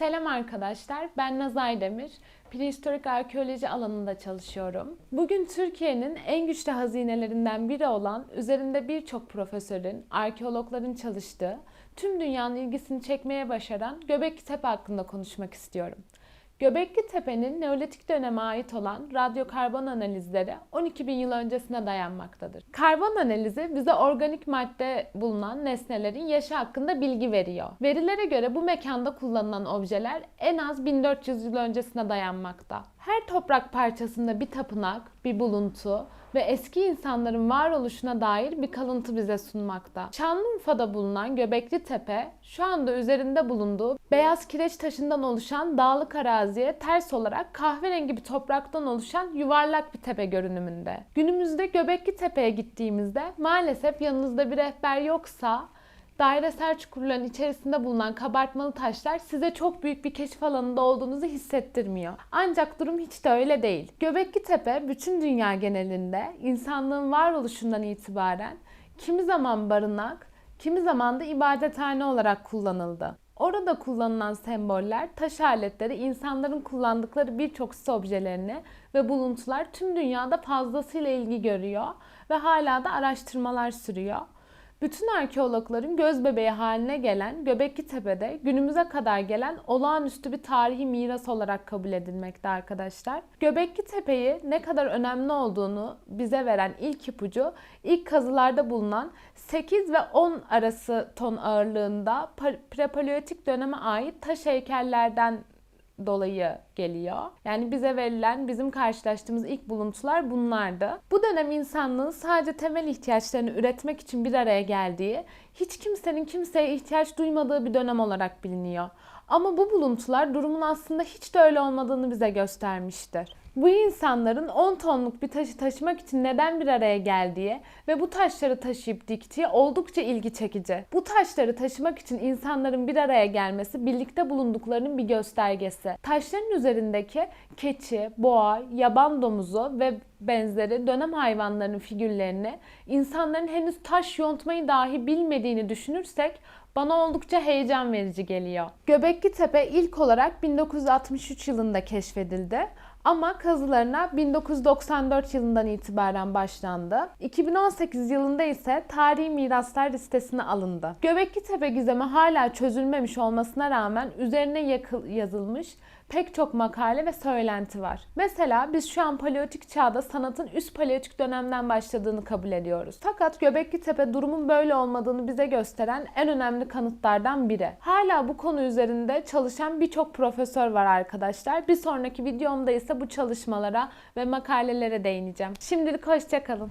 Selam arkadaşlar, ben Nazay Demir. Prehistorik arkeoloji alanında çalışıyorum. Bugün Türkiye'nin en güçlü hazinelerinden biri olan, üzerinde birçok profesörün, arkeologların çalıştığı, tüm dünyanın ilgisini çekmeye başaran Göbekli Tepe hakkında konuşmak istiyorum. Göbekli Tepe'nin Neolitik döneme ait olan radyokarbon analizleri 12 bin yıl öncesine dayanmaktadır. Karbon analizi bize organik madde bulunan nesnelerin yaşı hakkında bilgi veriyor. Verilere göre bu mekanda kullanılan objeler en az 1400 yıl öncesine dayanmakta. Her toprak parçasında bir tapınak, bir buluntu ve eski insanların varoluşuna dair bir kalıntı bize sunmakta. Şanlıurfa'da bulunan Göbekli Tepe, şu anda üzerinde bulunduğu beyaz kireç taşından oluşan dağlık araziye ters olarak kahverengi bir topraktan oluşan yuvarlak bir tepe görünümünde. Günümüzde Göbekli Tepe'ye gittiğimizde maalesef yanınızda bir rehber yoksa dairesel çukurların içerisinde bulunan kabartmalı taşlar size çok büyük bir keşif alanında olduğunuzu hissettirmiyor. Ancak durum hiç de öyle değil. Göbekli Tepe bütün dünya genelinde insanlığın varoluşundan itibaren kimi zaman barınak, kimi zaman da ibadethane olarak kullanıldı. Orada kullanılan semboller, taş aletleri, insanların kullandıkları birçok süs objelerini ve buluntular tüm dünyada fazlasıyla ilgi görüyor ve hala da araştırmalar sürüyor. Bütün arkeologların göz bebeği haline gelen Göbekli Tepe'de günümüze kadar gelen olağanüstü bir tarihi miras olarak kabul edilmekte arkadaşlar. Göbekli Tepe'yi ne kadar önemli olduğunu bize veren ilk ipucu ilk kazılarda bulunan 8 ve 10 arası ton ağırlığında prepaleolitik döneme ait taş heykellerden dolayı geliyor. Yani bize verilen, bizim karşılaştığımız ilk buluntular bunlardı. Bu dönem insanlığın sadece temel ihtiyaçlarını üretmek için bir araya geldiği, hiç kimsenin kimseye ihtiyaç duymadığı bir dönem olarak biliniyor. Ama bu buluntular durumun aslında hiç de öyle olmadığını bize göstermiştir. Bu insanların 10 tonluk bir taşı taşımak için neden bir araya geldiği ve bu taşları taşıyıp diktiği oldukça ilgi çekici. Bu taşları taşımak için insanların bir araya gelmesi birlikte bulunduklarının bir göstergesi. Taşların üzerindeki keçi, boğa, yaban domuzu ve benzeri dönem hayvanlarının figürlerini insanların henüz taş yontmayı dahi bilmediğini düşünürsek bana oldukça heyecan verici geliyor. Göbekli Tepe ilk olarak 1963 yılında keşfedildi. Ama kazılarına 1994 yılından itibaren başlandı. 2018 yılında ise tarihi miraslar listesine alındı. Göbekli Tepe gizemi hala çözülmemiş olmasına rağmen üzerine yazılmış pek çok makale ve söylenti var. Mesela biz şu an paleolitik çağda sanatın üst paleolitik dönemden başladığını kabul ediyoruz. Fakat Göbekli Tepe durumun böyle olmadığını bize gösteren en önemli kanıtlardan biri. Hala bu konu üzerinde çalışan birçok profesör var arkadaşlar. Bir sonraki videomda ise bu çalışmalara ve makalelere değineceğim. Şimdilik hoşçakalın.